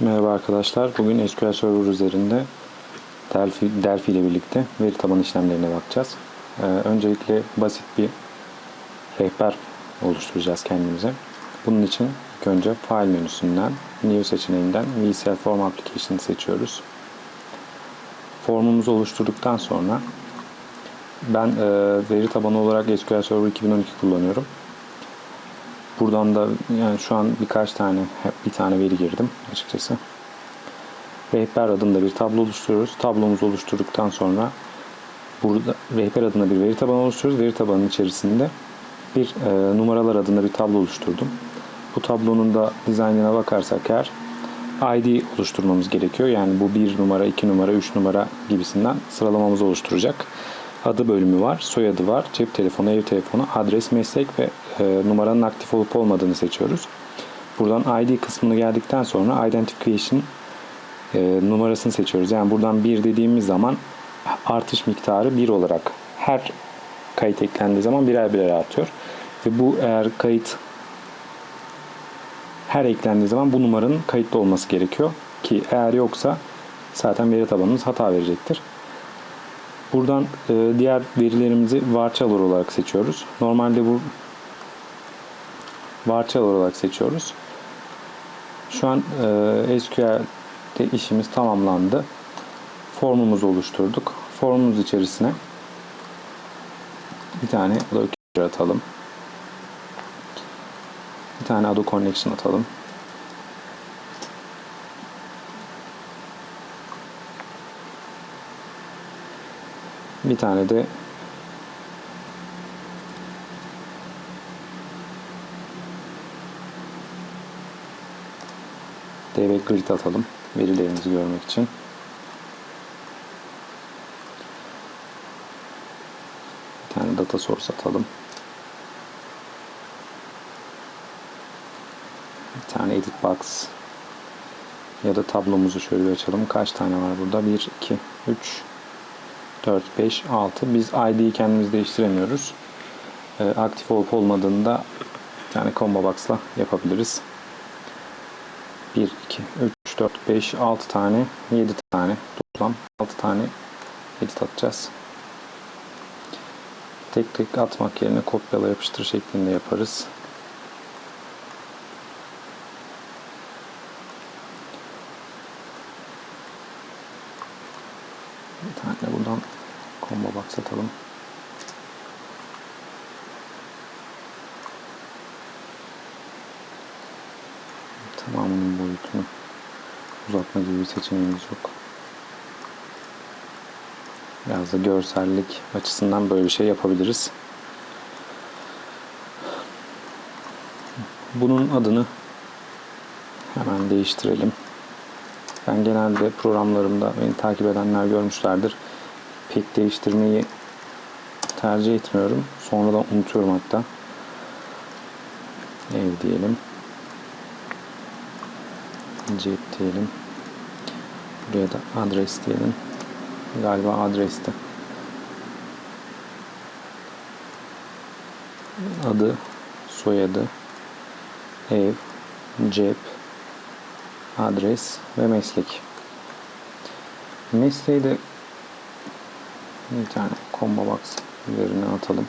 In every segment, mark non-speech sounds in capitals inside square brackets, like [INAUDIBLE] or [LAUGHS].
Merhaba arkadaşlar. Bugün SQL Server üzerinde Delphi, Delphi ile birlikte veri tabanı işlemlerine bakacağız. Ee, öncelikle basit bir rehber oluşturacağız kendimize. Bunun için ilk önce File menüsünden New seçeneğinden VCL Form Application'ı seçiyoruz. Formumuzu oluşturduktan sonra ben e, veri tabanı olarak SQL Server 2012 kullanıyorum. Buradan da yani şu an birkaç tane, bir tane veri girdim açıkçası. Rehber adında bir tablo oluşturuyoruz. Tablomuzu oluşturduktan sonra burada rehber adında bir veri tabanı oluşturuyoruz. Veri tabanının içerisinde bir e, numaralar adında bir tablo oluşturdum. Bu tablonun da dizaynına bakarsak eğer ID oluşturmamız gerekiyor. Yani bu 1 numara, 2 numara, 3 numara gibisinden sıralamamızı oluşturacak. Adı bölümü var, soyadı var, cep telefonu, ev telefonu, adres, meslek ve e, numaranın aktif olup olmadığını seçiyoruz. Buradan ID kısmını geldikten sonra Identification e, numarasını seçiyoruz. Yani buradan 1 dediğimiz zaman artış miktarı 1 olarak her kayıt eklendiği zaman birer birer artıyor. Ve bu eğer kayıt her eklendiği zaman bu numaranın kayıtlı olması gerekiyor. Ki eğer yoksa zaten veri tabanımız hata verecektir. Buradan e, diğer verilerimizi varchar olarak seçiyoruz. Normalde bu varchar olarak seçiyoruz. Şu an e, SQL'de işimiz tamamlandı. Formumuzu oluşturduk. Formumuz içerisine bir tane Adobe atalım. Bir tane Adobe Connection atalım. Bir tane de DB grid atalım verilerimizi görmek için. Bir tane data source atalım. Bir tane edit box ya da tablomuzu şöyle bir açalım. Kaç tane var burada? 1, 2, 3, 4, 5, 6. Biz ID'yi kendimiz değiştiremiyoruz. E, aktif olup olmadığını da bir tane combo box'la yapabiliriz. 1, 2, 3, 4, 5, 6 tane, 7 tane toplam 6 tane edit atacağız. Tek tek atmak yerine kopyala yapıştır şeklinde yaparız. Bir tane buradan combo box atalım. Tamamının boyutunu uzatma gibi bir seçeneğimiz yok. Biraz da görsellik açısından böyle bir şey yapabiliriz. Bunun adını hemen değiştirelim. Ben genelde programlarımda beni takip edenler görmüşlerdir. Pek değiştirmeyi tercih etmiyorum. Sonradan unutuyorum hatta. Ev diyelim. Cep diyelim. Buraya da adres diyelim. Galiba adreste. Adı, soyadı, ev, cep, adres ve meslek. Mesleği de bir tane combo box üzerine atalım.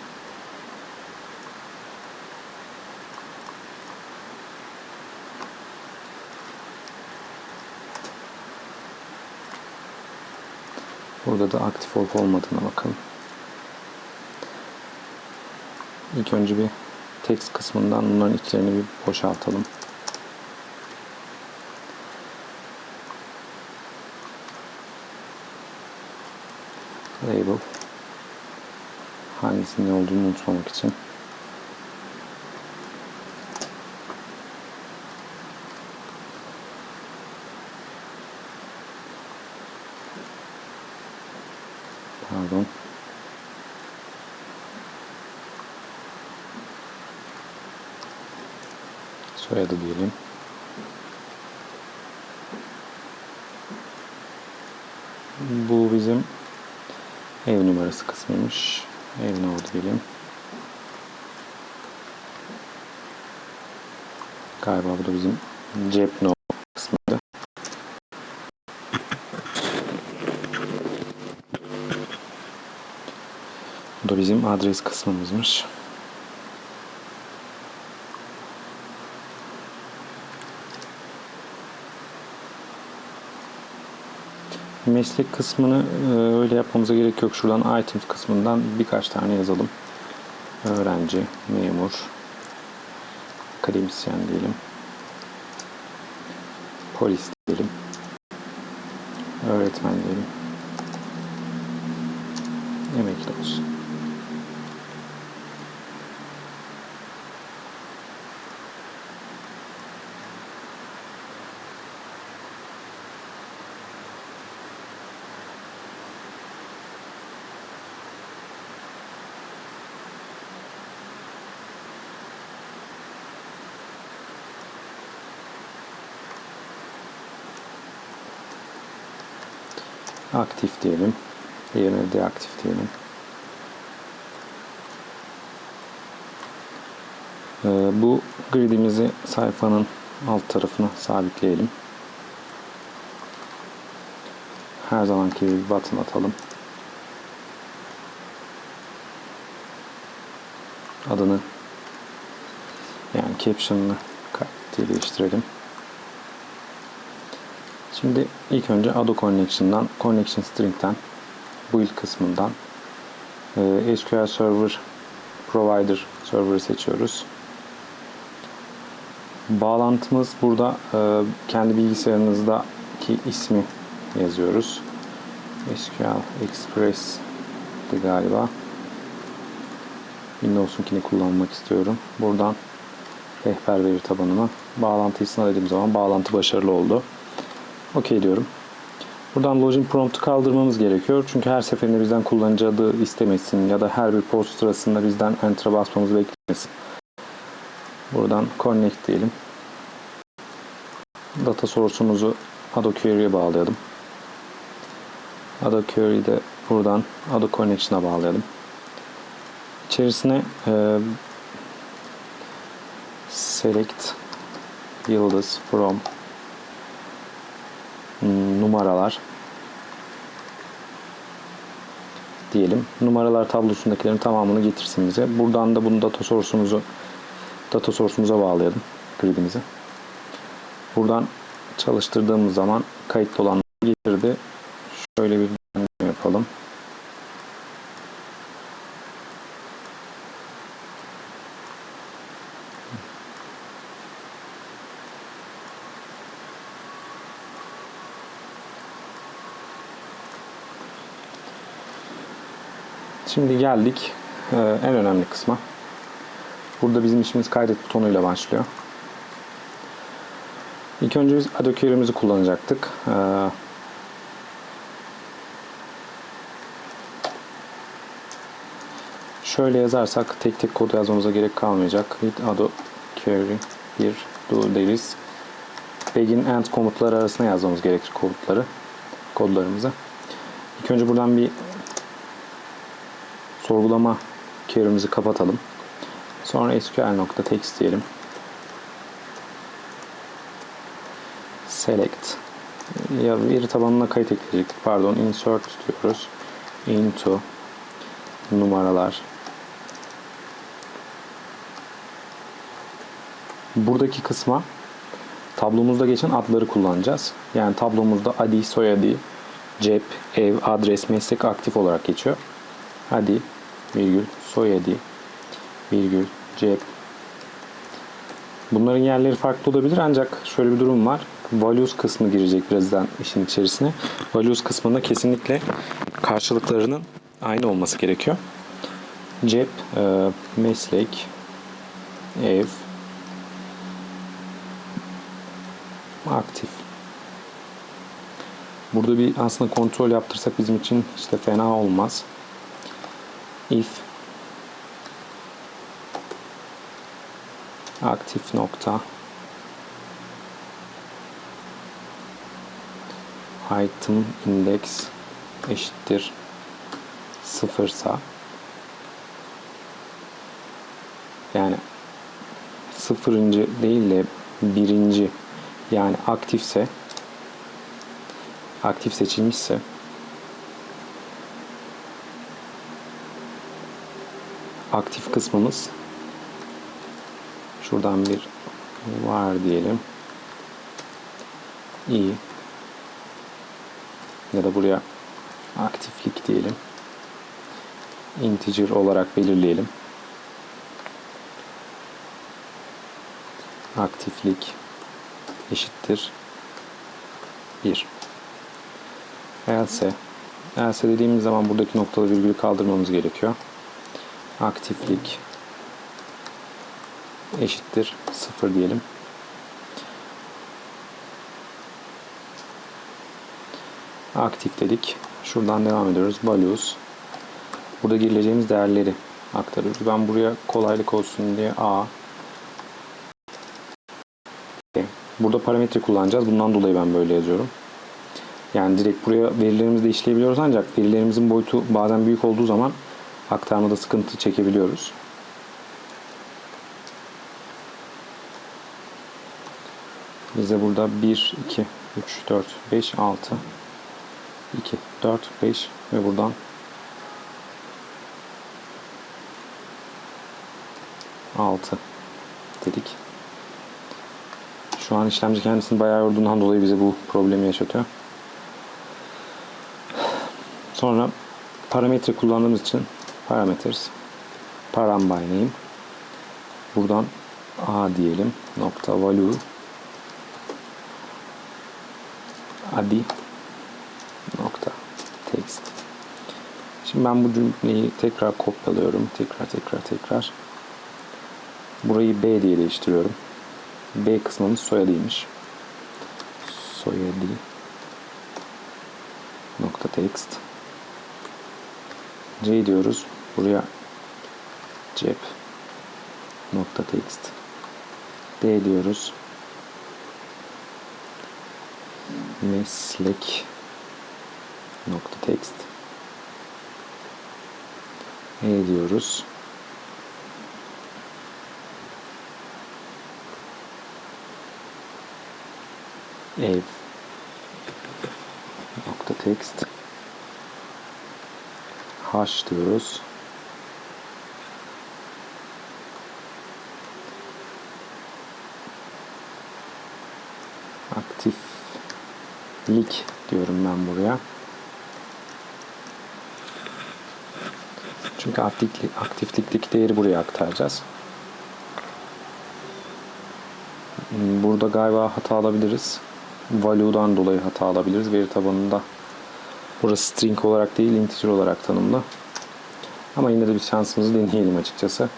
Burada da aktif olup olmadığına bakalım. İlk önce bir text kısmından bunların içlerini bir boşaltalım. label hangisinin ne olduğunu unutmamak için soyadı diyelim. Bu bizim ev numarası kısmıymış. Ev numara diyelim. Galiba bu da bizim cep no. Bu da bizim adres kısmımızmış. Meslek kısmını e, öyle yapmamıza gerek yok. Şuradan items kısmından birkaç tane yazalım. Öğrenci, memur, akademisyen diyelim. Polis diyelim. Öğretmen diyelim. Emekli olsun. Aktif diyelim. Diğerine deaktif diyelim. Ee, bu gridimizi sayfanın alt tarafına sabitleyelim. Her zamanki gibi button atalım. Adını yani caption'ını değiştirelim. Şimdi ilk önce Ado Connection'dan, Connection String'den, build kısmından e, SQL Server Provider Server'ı seçiyoruz. Bağlantımız burada e, kendi bilgisayarınızdaki ismi yazıyoruz. SQL Express'ti galiba. Windows'unkini kullanmak istiyorum. Buradan rehber veri tabanına bağlantıyı sınırladığım zaman bağlantı başarılı oldu. OK diyorum. Buradan login prompt'u kaldırmamız gerekiyor. Çünkü her seferinde bizden kullanıcı adı istemesin ya da her bir post sırasında bizden enter'a basmamızı beklemesin. Buradan connect diyelim. Data source'umuzu Ado Query'e bağlayalım. Ado Query'yi de buradan Ado Connection'a bağlayalım. İçerisine e, select yıldız from numaralar diyelim. Numaralar tablosundakilerin tamamını getirsin bize. Buradan da bunu data source'umuzu data source'umuza bağlayalım gridimizi. Buradan çalıştırdığımız zaman kayıtlı olanları getirdi. Şöyle bir yapalım. Şimdi geldik e, en önemli kısma. Burada bizim işimiz kaydet butonuyla başlıyor. İlk önce biz Adobe kullanacaktık. E, şöyle yazarsak tek tek kod yazmamıza gerek kalmayacak. With Ado Query 1 do deriz. Begin end komutları arasında yazmamız gerekir komutları, kodlarımızı. İlk önce buradan bir sorgulama query'mizi kapatalım. Sonra sql.text diyelim. Select ya veri tabanına kayıt ekleyecektik. Pardon, insert diyoruz. Into numaralar. Buradaki kısma tablomuzda geçen adları kullanacağız. Yani tablomuzda adi, soyadı, cep, ev, adres, meslek aktif olarak geçiyor. Hadi virgül soyadı virgül cep Bunların yerleri farklı olabilir ancak şöyle bir durum var. Values kısmı girecek birazdan işin içerisine. Values kısmında kesinlikle karşılıklarının aynı olması gerekiyor. Cep, e, meslek, ev, aktif. Burada bir aslında kontrol yaptırsak bizim için işte fena olmaz if. Aktif nokta. İtem index eşittir sıfırsa. Yani sıfırıncı değil de birinci. Yani aktifse aktif seçilmişse aktif kısmımız şuradan bir var diyelim. İyi. Ya da buraya aktiflik diyelim. Integer olarak belirleyelim. Aktiflik eşittir 1. Else else dediğimiz zaman buradaki noktalı virgülü kaldırmamız gerekiyor. Aktiflik eşittir 0 diyelim. Aktif dedik. Şuradan devam ediyoruz. Values. Burada girileceğimiz değerleri aktarıyoruz. Ben buraya kolaylık olsun diye A Burada parametre kullanacağız. Bundan dolayı ben böyle yazıyorum. Yani direkt buraya verilerimizi de işleyebiliyoruz ancak verilerimizin boyutu bazen büyük olduğu zaman aktarmada sıkıntı çekebiliyoruz. Bize burada 1, 2, 3, 4, 5, 6, 2, 4, 5 ve buradan 6 dedik. Şu an işlemci kendisini bayağı yorduğundan dolayı bize bu problemi yaşatıyor. Sonra parametre kullandığımız için parameters. Param by name. Buradan a diyelim. Nokta value. Adi nokta. Text. Şimdi ben bu cümleyi tekrar kopyalıyorum. Tekrar tekrar tekrar. Burayı b diye değiştiriyorum. B kısmımız soyadıymış. Soyadı nokta text C diyoruz. Buraya cep nokta text D diyoruz. Meslek nokta text E diyoruz. ev nokta text hash diyoruz. Aktiflik diyorum ben buraya. Çünkü aktiflik, aktiflikteki değeri buraya aktaracağız. Burada galiba hata alabiliriz value'dan dolayı hata alabiliriz veri tabanında. Burası string olarak değil integer olarak tanımlı. Ama yine de bir şansımızı deneyelim açıkçası.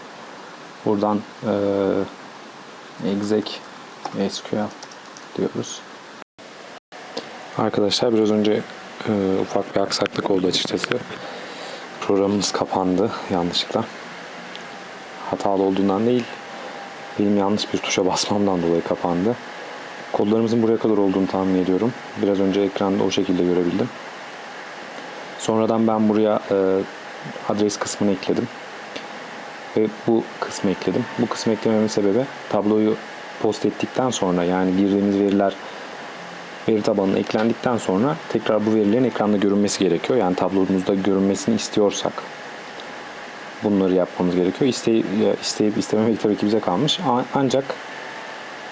Buradan e, exec SQL diyoruz. Arkadaşlar biraz önce e, ufak bir aksaklık oldu açıkçası. Programımız kapandı yanlışlıkla. Hatalı olduğundan değil, benim yanlış bir tuşa basmamdan dolayı kapandı. Kodlarımızın buraya kadar olduğunu tahmin ediyorum. Biraz önce ekranda o şekilde görebildim. Sonradan ben buraya e, adres kısmını ekledim. Ve bu kısmı ekledim. Bu kısmı eklememin sebebi tabloyu post ettikten sonra yani girdiğimiz veriler veri tabanına eklendikten sonra tekrar bu verilerin ekranda görünmesi gerekiyor. Yani tablomuzda görünmesini istiyorsak bunları yapmamız gerekiyor. İsteyip, isteyip istememek tabii ki bize kalmış. Ancak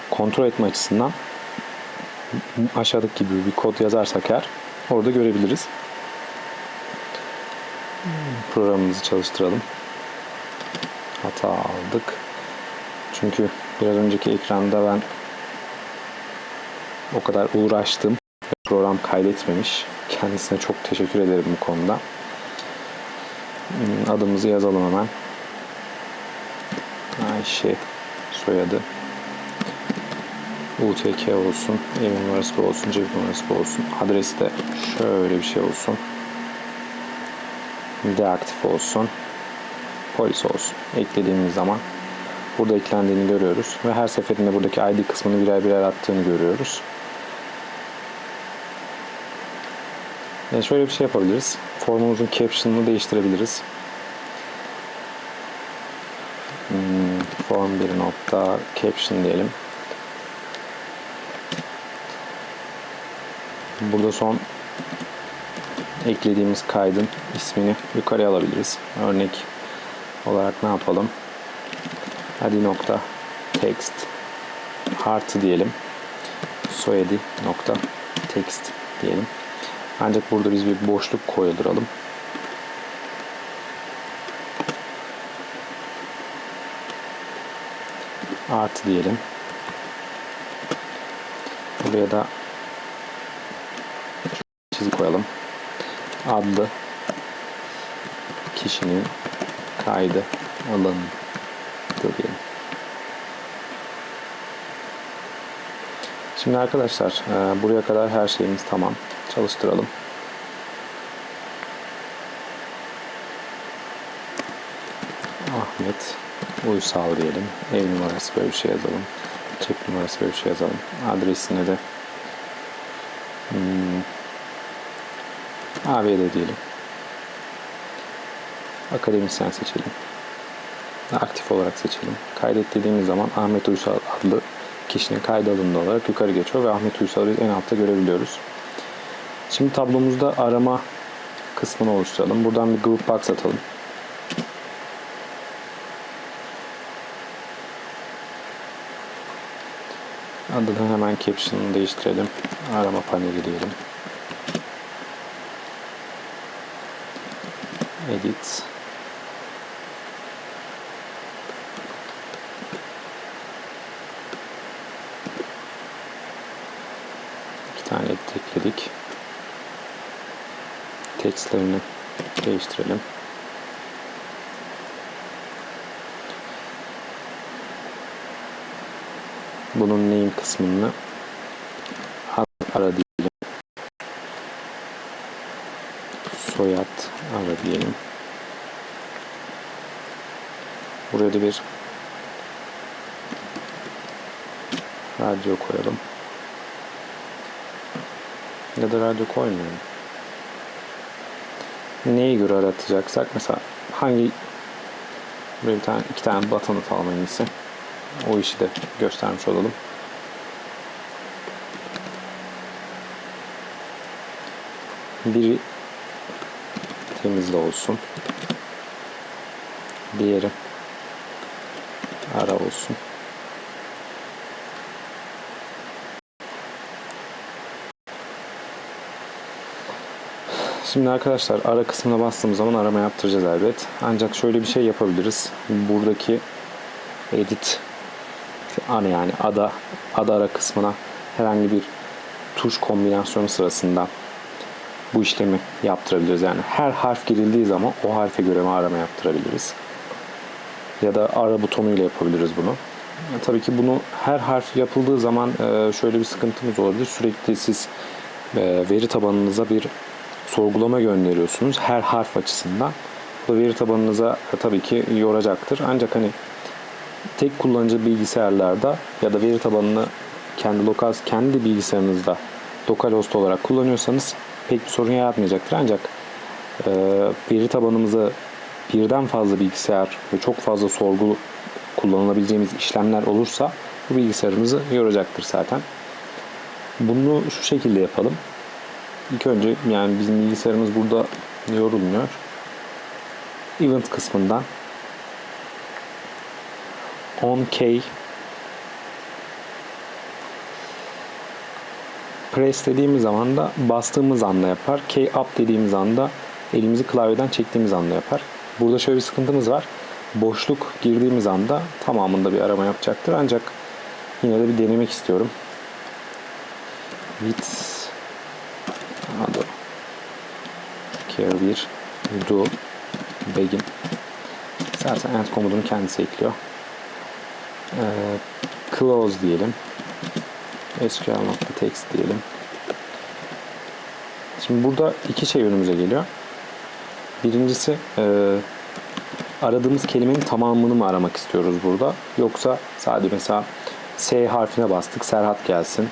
kontrol etme açısından aşağıdaki gibi bir kod yazarsak eğer orada görebiliriz. Programımızı çalıştıralım. Hata aldık. Çünkü biraz önceki ekranda ben o kadar uğraştım. Program kaydetmemiş. Kendisine çok teşekkür ederim bu konuda. Hmm, adımızı yazalım hemen. Ayşe soyadı UTK olsun, ev numarası olsun, cep numarası olsun. Adresi de şöyle bir şey olsun. Deaktif olsun. Polis olsun. Eklediğimiz zaman burada eklendiğini görüyoruz. Ve her seferinde buradaki ID kısmını birer birer attığını görüyoruz. Yani şöyle bir şey yapabiliriz. Formumuzun caption'ını değiştirebiliriz. Hmm, form 1 nokta caption diyelim. Burada son eklediğimiz kaydın ismini yukarıya alabiliriz. Örnek olarak ne yapalım? Hadi nokta text artı diyelim. Soyadi nokta text diyelim. Ancak burada biz bir boşluk koyduralım. Artı diyelim. Buraya da çizik koyalım. Adlı kişinin kaydı alındı diyelim. Şimdi arkadaşlar e, buraya kadar her şeyimiz tamam. Çalıştıralım. Ahmet Uysal diyelim. Ev numarası böyle bir şey yazalım. Cep numarası böyle bir şey yazalım. Adresine de hmm, ABD diyelim. Akademisyen seçelim. Aktif olarak seçelim. Kaydet dediğimiz zaman Ahmet Uysal adlı kişinin kaydı alındı olarak yukarı geçiyor ve Ahmet Uysal'ı en altta görebiliyoruz. Şimdi tablomuzda arama kısmını oluşturalım. Buradan bir group box atalım. Adını hemen caption'ını değiştirelim. Arama paneli diyelim. Edit. İki tane edit ekledik. Textlerini değiştirelim. Bunun name kısmını ara diyelim. Soyad ara diyelim. Da bir radyo koyalım. Ya da radyo koymayalım. Neye göre aratacaksak mesela hangi bir tane iki tane button atalım en iyisi. O işi de göstermiş olalım. Biri temizle olsun. Diğeri ara olsun. Şimdi arkadaşlar ara kısmına bastığımız zaman arama yaptıracağız elbet. Ancak şöyle bir şey yapabiliriz. Buradaki edit ana yani ada ada ara kısmına herhangi bir tuş kombinasyonu sırasında bu işlemi yaptırabiliriz. Yani her harf girildiği zaman o harfe göre arama yaptırabiliriz. Ya da ara butonuyla yapabiliriz bunu. Tabii ki bunu her harf yapıldığı zaman e, şöyle bir sıkıntımız olabilir. Sürekli siz e, veri tabanınıza bir sorgulama gönderiyorsunuz her harf açısından. Bu veri tabanınıza e, tabii ki yoracaktır. Ancak hani tek kullanıcı bilgisayarlarda ya da veri tabanını kendi lokal kendi bilgisayarınızda lokal host olarak kullanıyorsanız pek bir sorun yaratmayacaktır. Ancak e, veri tabanımızı birden fazla bilgisayar ve çok fazla sorgu kullanılabileceğimiz işlemler olursa bu bilgisayarımızı yoracaktır zaten. Bunu şu şekilde yapalım. İlk önce yani bizim bilgisayarımız burada yorulmuyor. Event kısmından 10K press dediğimiz zaman da bastığımız anda yapar. K up dediğimiz anda elimizi klavyeden çektiğimiz anda yapar. Burada şöyle bir sıkıntımız var. Boşluk girdiğimiz anda tamamında bir arama yapacaktır. Ancak yine de bir denemek istiyorum. With adı care 1 do begin zaten end komutunu kendisi ekliyor. Ee, close diyelim. SQL.text diyelim. Şimdi burada iki şey önümüze geliyor. Birincisi e, aradığımız kelimenin tamamını mı aramak istiyoruz burada? Yoksa sadece mesela S harfine bastık Serhat gelsin.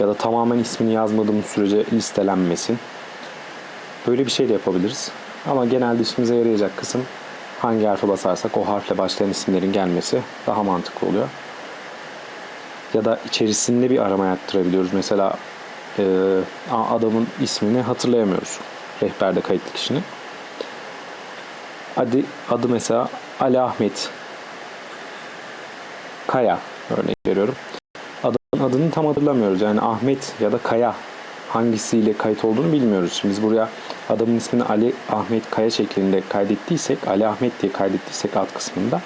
Ya da tamamen ismini yazmadığımız sürece listelenmesin. Böyle bir şey de yapabiliriz. Ama genelde işimize yarayacak kısım hangi harfe basarsak o harfle başlayan isimlerin gelmesi daha mantıklı oluyor. Ya da içerisinde bir arama yaptırabiliyoruz. Mesela e, adamın ismini hatırlayamıyoruz. Rehberde kayıtlı kişinin. Adı, adı mesela Ali Ahmet Kaya örnek veriyorum. Adamın adını tam hatırlamıyoruz. Yani Ahmet ya da Kaya hangisiyle kayıt olduğunu bilmiyoruz. Biz buraya adamın ismini Ali Ahmet Kaya şeklinde kaydettiysek, Ali Ahmet diye kaydettiysek alt kısmında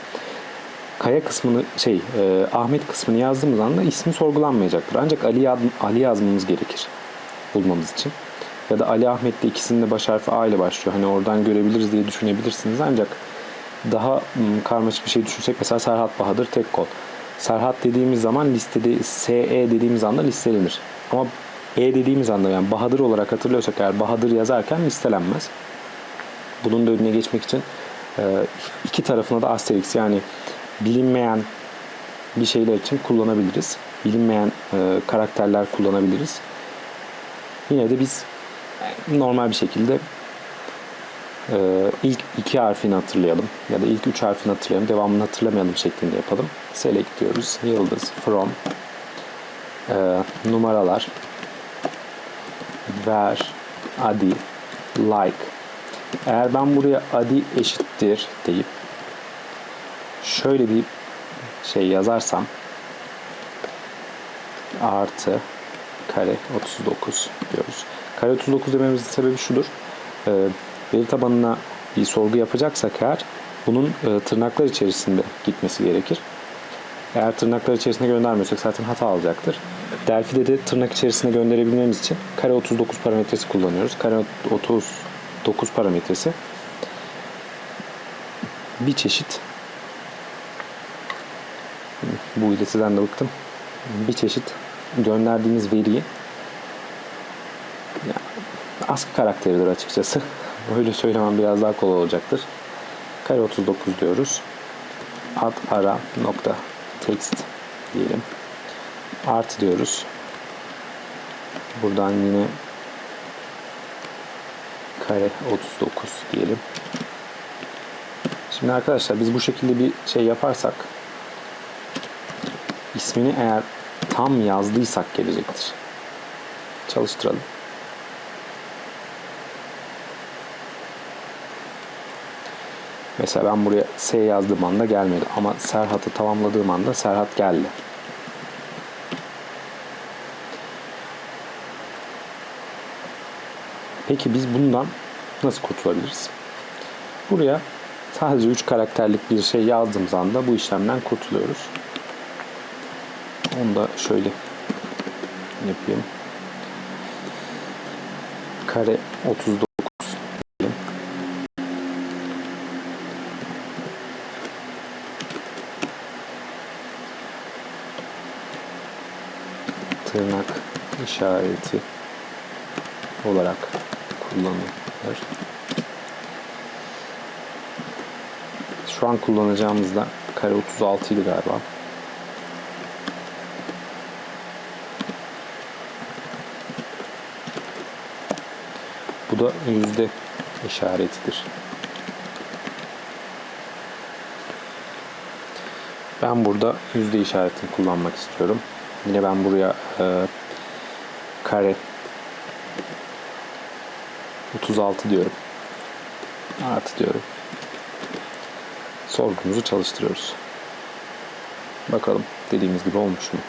Kaya kısmını şey e, Ahmet kısmını yazdığımız anda ismi sorgulanmayacaktır. Ancak Ali Ali yazmamız gerekir bulmamız için. Ya da Ali Ahmet de ikisinin de baş harfi A ile başlıyor. Hani oradan görebiliriz diye düşünebilirsiniz. Ancak daha ım, karmaşık bir şey düşünsek mesela Serhat Bahadır tek kol. Serhat dediğimiz zaman listede SE dediğimiz anda listelenir. Ama E dediğimiz anda yani Bahadır olarak hatırlıyorsak eğer Bahadır yazarken listelenmez. Bunun da önüne geçmek için e, iki tarafına da asterix yani bilinmeyen bir şeyler için kullanabiliriz. Bilinmeyen e, karakterler kullanabiliriz. Yine de biz normal bir şekilde e, ilk iki harfini hatırlayalım ya da ilk üç harfini hatırlayalım, devamını hatırlamayalım şeklinde yapalım. Select diyoruz. Yıldız, from, e, numaralar, ver, adi, like. Eğer ben buraya adi eşittir deyip şöyle bir şey yazarsam artı kare 39 diyoruz. Kare 39 dememizin sebebi şudur. Ee, veri tabanına bir sorgu yapacaksak eğer bunun e, tırnaklar içerisinde gitmesi gerekir. Eğer tırnaklar içerisinde göndermiyorsak zaten hata alacaktır. Delphi'de de tırnak içerisine gönderebilmemiz için kare 39 parametresi kullanıyoruz. Kare 39 parametresi bir çeşit bu iletiden de bıktım. Bir çeşit gönderdiğimiz veriyi ya, ASCII karakteridir açıkçası. [LAUGHS] Öyle söylemem biraz daha kolay olacaktır. Kare 39 diyoruz. Ad ara nokta text diyelim. Artı diyoruz. Buradan yine kare 39 diyelim. Şimdi arkadaşlar biz bu şekilde bir şey yaparsak ismini eğer tam yazdıysak gelecektir. Çalıştıralım. Mesela ben buraya S yazdığım anda gelmedi ama Serhat'ı tamamladığım anda Serhat geldi. Peki biz bundan nasıl kurtulabiliriz? Buraya sadece 3 karakterlik bir şey yazdığımız anda bu işlemden kurtuluyoruz. Onu da şöyle yapayım. Kare 39 diyelim. Tırnak işareti olarak kullanılır. Şu an kullanacağımız da kare 36 idi galiba. Bu da yüzde işaretidir. Ben burada yüzde işaretini kullanmak istiyorum. Yine ben buraya e, kare 36 diyorum. Artı diyorum. Sorgumuzu çalıştırıyoruz. Bakalım dediğimiz gibi olmuş mu?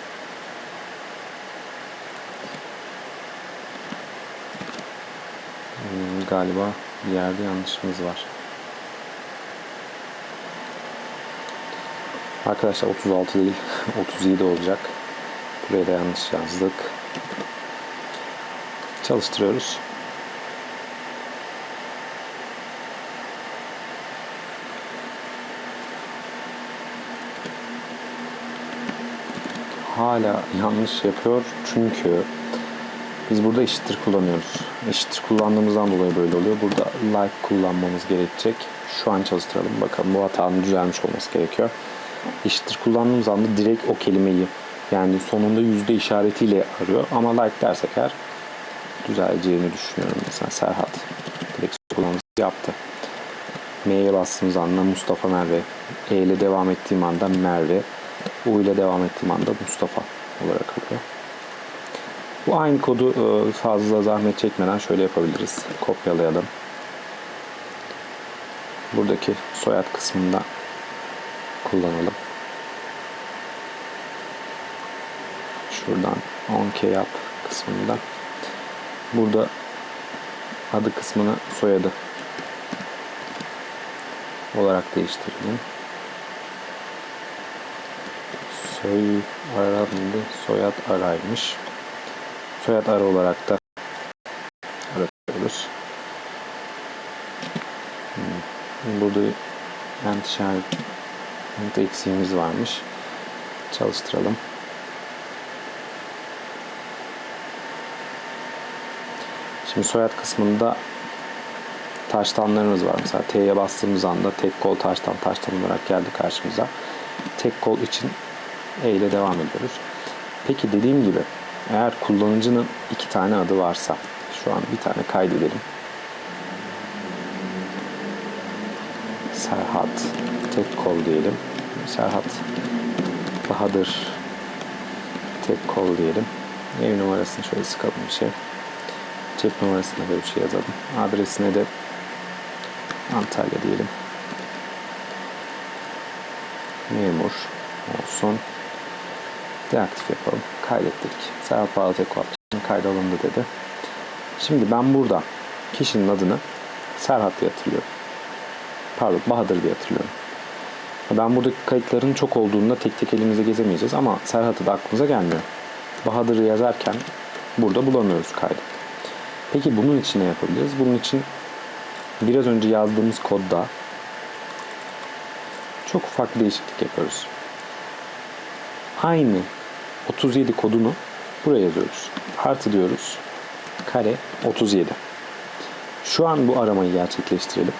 Galiba bir yerde yanlışımız var. Arkadaşlar 36 değil [LAUGHS] 37 olacak. Buraya da yanlış yazdık. Çalıştırıyoruz. Hala yanlış yapıyor çünkü biz burada eşittir kullanıyoruz. Eşittir kullandığımızdan dolayı böyle oluyor. Burada like kullanmamız gerekecek. Şu an çalıştıralım. Bakalım bu hatanın düzelmiş olması gerekiyor. Eşittir kullandığımız anda direkt o kelimeyi yani sonunda yüzde işaretiyle arıyor. Ama like dersek eğer düzeleceğini düşünüyorum. Mesela Serhat direkt kullanıcı yaptı. M'ye bastığımız anda Mustafa Merve. E ile devam ettiğim anda Merve. U ile devam ettiğim anda Mustafa olarak alıyor. Bu aynı kodu e, fazla zahmet çekmeden şöyle yapabiliriz. Kopyalayalım. Buradaki soyad kısmında kullanalım. Şuradan 10K yap kısmında. Burada adı kısmını soyadı olarak değiştirelim. Soy arandı. Soyad araymış. Soyad ara olarak da aratıyoruz. Hmm. Burada ent işaret ent eksiğimiz varmış. Çalıştıralım. Şimdi soyad kısmında taştanlarımız var. Mesela T'ye bastığımız anda tek kol taştan taştan olarak geldi karşımıza. Tek kol için E ile devam ediyoruz. Peki dediğim gibi eğer kullanıcının iki tane adı varsa şu an bir tane kaydedelim. Serhat tek kol diyelim. Serhat Bahadır tek kol diyelim. Ev numarasını şöyle sıkalım bir şey. Cep numarasına böyle bir şey yazalım. Adresine de Antalya diyelim. Memur olsun. Deaktif yapalım. Kaydettik. Serhat Tekol kayda alındı dedi. Şimdi ben burada kişinin adını Serhat diye hatırlıyorum. Pardon Bahadır diye hatırlıyorum. Ben buradaki kayıtların çok olduğunda tek tek elimizde gezemeyeceğiz ama Serhat'ı da aklımıza gelmiyor. Bahadır'ı yazarken burada bulamıyoruz kaydı. Peki bunun için ne yapabiliriz? Bunun için biraz önce yazdığımız kodda çok ufak değişiklik yapıyoruz. Aynı 37 kodunu buraya yazıyoruz. Artı diyoruz. Kare 37. Şu an bu aramayı gerçekleştirelim.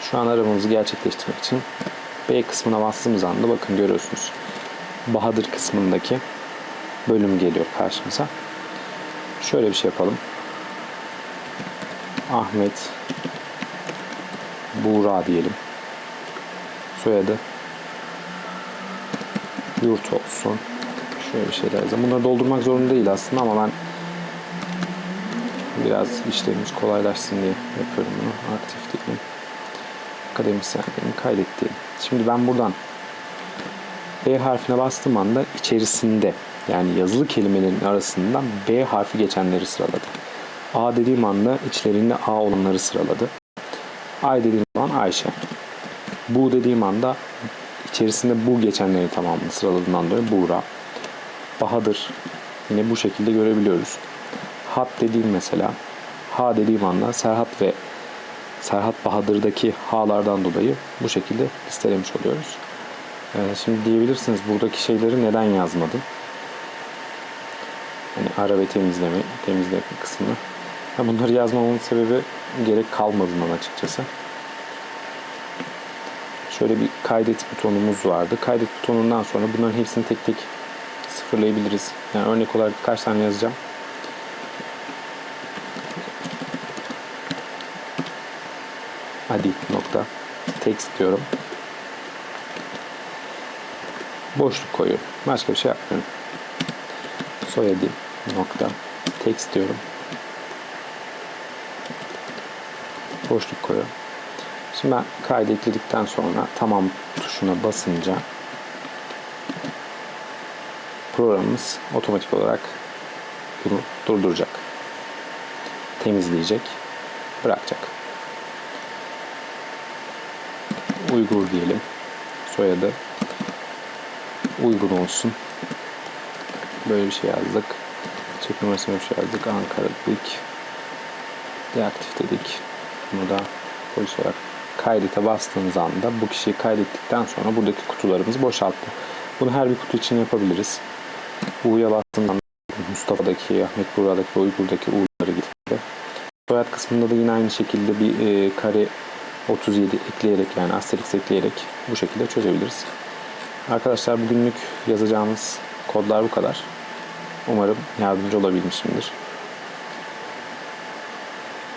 Şu an aramamızı gerçekleştirmek için B kısmına bastığımız anda bakın görüyorsunuz. Bahadır kısmındaki bölüm geliyor karşımıza. Şöyle bir şey yapalım. Ahmet Buğra diyelim. Soyadı Yurt olsun. Şöyle bir şeyler yazalım. Bunları doldurmak zorunda değil aslında ama ben biraz işlerimiz kolaylaşsın diye yapıyorum bunu. Aktif diyelim. Akademisyen diyelim. Kaydet diyelim. Şimdi ben buradan B harfine bastığım anda içerisinde yani yazılı kelimelerin arasından B harfi geçenleri sıraladı. A dediğim anda içlerinde A olanları sıraladı. Ay dediğim zaman Ayşe. Bu dediğim anda içerisinde bu geçenleri tamamını sıraladığından dolayı Buğra. Bahadır. Yine bu şekilde görebiliyoruz. Hat dediğim mesela Ha dediğim anda Serhat ve Serhat Bahadır'daki H'lardan dolayı bu şekilde listelemiş oluyoruz. Ee, şimdi diyebilirsiniz buradaki şeyleri neden yazmadın? Hani ara ve temizleme, temizleme kısmını. Ha, bunları yazmamın sebebi gerek kalmadığından açıkçası. Şöyle bir kaydet butonumuz vardı. Kaydet butonundan sonra bunların hepsini tek tek sıfırlayabiliriz. Yani örnek olarak birkaç tane yazacağım. Hadi nokta. Text diyorum. Boşluk koyuyorum. Başka bir şey yapmıyorum. Soyadı nokta. Text diyorum. Boşluk koyuyorum. Şimdi ben kaydettikten sonra tamam tuşuna basınca programımız otomatik olarak bunu durduracak. Temizleyecek. Bırakacak. Uygur diyelim. Soyadı uygun olsun. Böyle bir şey yazdık. Çek bir şey yazdık. Ankara dedik. Deaktif dedik. Bunu da polis olarak kaydete bastığımız anda bu kişiyi kaydettikten sonra buradaki kutularımız boşalttı. Bunu her bir kutu için yapabiliriz. U'ya bastığımız anda Mustafa'daki, Ahmet Buğra'daki ve Uygur'daki U'ları getirdi. Soyad kısmında da yine aynı şekilde bir e, kare 37 ekleyerek yani asterix ekleyerek bu şekilde çözebiliriz. Arkadaşlar bugünlük yazacağımız kodlar bu kadar. Umarım yardımcı olabilmişimdir.